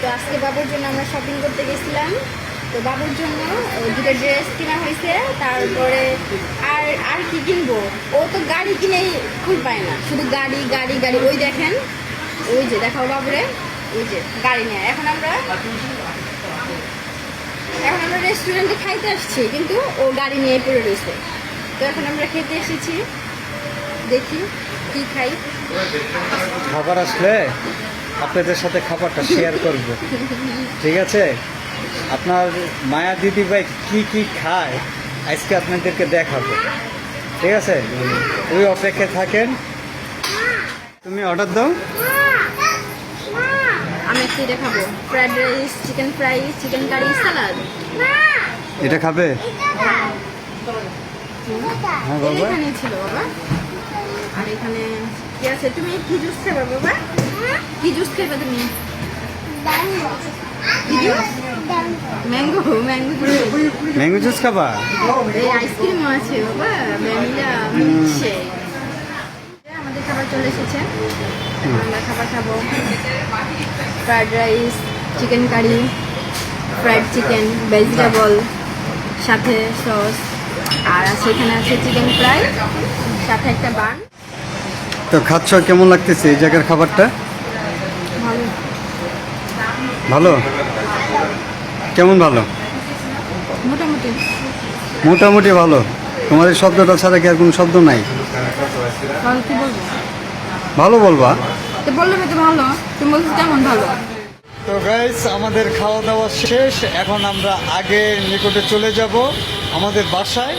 তো আজকে বাবুর জন্য আমরা শপিং করতে গেছিলাম। তো বাবুর জন্য দুটো ড্রেস কেনা হয়েছে, তারপরে আর আর কি কিনবো? ও তো গাড়ি কিনেই খুঁজ পায় না। শুধু গাড়ি গাড়ি গাড়ি। ওই দেখেন, ওই যে দেখাও বাবুরে, ওই যে গাড়ি নিয়ে। এখন আমরা এখন আমরা রেস্টুরেন্টে খাইতে আসছি, কিন্তু ও গাড়ি নিয়ে পড়ে রয়েছে। তো এখন আমরা খেতে এসেছি, দেখি কি খাই। খাবার আসলে? আপনাদের সাথে খাবারটা শেয়ার করব। ঠিক আছে? আপনার মায়া দিদি ভাই কি কি খায় আজকে আপনাদেরকে দেখাবো। ঠিক আছে? ওই অপেক্ষায় থাকেন। তুমি অর্ডার দাও। আমি এটা খাব fried rice chicken fry chicken curry salad এটা খাবে? হ্যাঁ। বাবা। ছিল বাবা। আর এখানে কি আছে? তুমি কি জুস খাবে বাবা? কি জুস খাবে তুমি? Mango mango juice mango juice খাবা? এই আইসক্রিমও আছে বাবা। ভ্যানিলা মিল্কশেক আমাদের খাবার চলে এসেছে। আমরা খাবার খাব। Fried rice chicken curry fried chicken vegetable সাথে সস আর আছে এখানে আছে চিকেন ফ্রাই সাথে একটা বান। তো খাচ্ছ কেমন লাগতেছে এই জায়গার খাবারটা? ভালো। কেমন ভালো? মোটামুটি। মোটামুটি ভালো। তোমার এই শব্দটা ছাড়া কি আর কোনো শব্দ নাই? ভালো বলব। তো বললে তো ভালো তুমি বলছো কেমন ভালো? তো গাইস আমাদের খাওয়া দাওয়া শেষ। এখন আমরা আগে নিকটে চলে যাব আমাদের বাসায়।